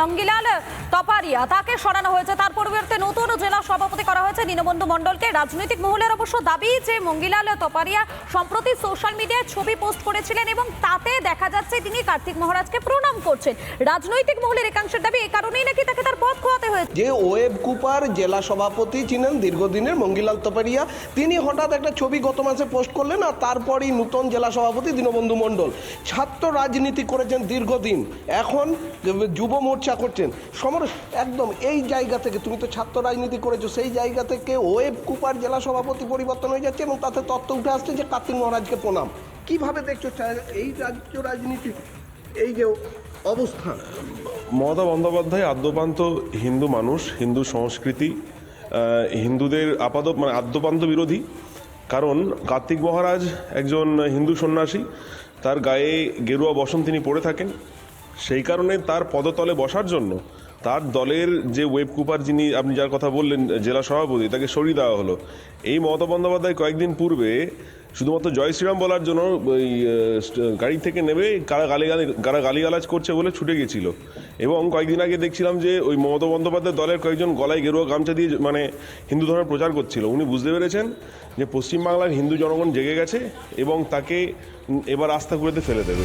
মঙ্গিলাল তপারিয়া, তাকে সরানো হয়েছে। তার পরিবর্তে নতুন জেলা সভাপতি করা হয়েছে দীনবন্ধু মণ্ডলকে। রাজনৈতিক মহলের অবশ্য দাবি যে মঙ্গিলাল তপারিয়া সম্প্রতি সোশ্যাল মিডিয়ায় ছবি পোস্ট করেছিলেন এবং তাতে দেখা যাচ্ছে তিনি কার্তিক মহারাজকে প্রণাম করছেন। রাজনৈতিক মহলের একাংশের দাবি এই কারণেই নাকি তাকে তার পথ খোয়াতে হয়েছে। যে ওয়েব কুপার জেলা সভাপতি ছিলেন দীর্ঘদিনের মঙ্গিলাল তপারিয়া, তিনি হঠাৎ একটা ছবি গত মাসে পোস্ট করলেন আর তারপরই নূতন জেলা সভাপতি দীনবন্ধু মণ্ডল। ছাত্র রাজনীতি করেছেন দীর্ঘদিন, এখন যুব মোর্চা করছেন। সমর, একদম এই জায়গা থেকে, তুমি তো ছাত্র রাজনীতি করেছ, সেই জায়গা থেকে ওয়েব কুপার জেলা সভাপতি পরিবর্তন হয়ে যাচ্ছে এবং তাতে তথ্য উঠে আসছে যে কার্তিক মহারাজকে প্রণাম। কীভাবে দেখছ এই রাজ্য রাজনীতি, এই যে অবস্থান। মমতা বন্দ্যোপাধ্যায় আদ্যপান্ত হিন্দু মানুষ, হিন্দু সংস্কৃতি হিন্দুদের আপাত মানে আদ্যপান্ত বিরোধী। কারণ কার্তিক মহারাজ একজন হিন্দু সন্ন্যাসী, তার গায়ে গেরুয়া বসন তিনি পড়ে থাকেন। সেই কারণে তার পদতলে বসার জন্য তার দলের যে ওয়েব কুপার যিনি আপনি যার কথা বললেন, জেলা সভাপতি, তাকে সরিয়ে দেওয়া হলো। এই মমতা বন্দ্যোপাধ্যায় কয়েকদিন পূর্বে শুধুমাত্র জয় শ্রীরাম বলার জন্য ওই গাড়ি থেকে নেমে কারা গালি কারা গালিগালাজ করছে বলে ছুটে গেছিল। এবং কয়েকদিন আগে দেখছিলাম যে ওই মমতা বন্দ্যোপাধ্যায় দলের কয়েকজন গলায় গেরুয়া গামছা দিয়ে মানে হিন্দু ধর্মের প্রচার করছিল। উনি বুঝতে পেরেছেন যে পশ্চিমবাংলার হিন্দু জনগণ জেগে গেছে এবং তাকে এবার আস্থা করতে ফেলে দেবে।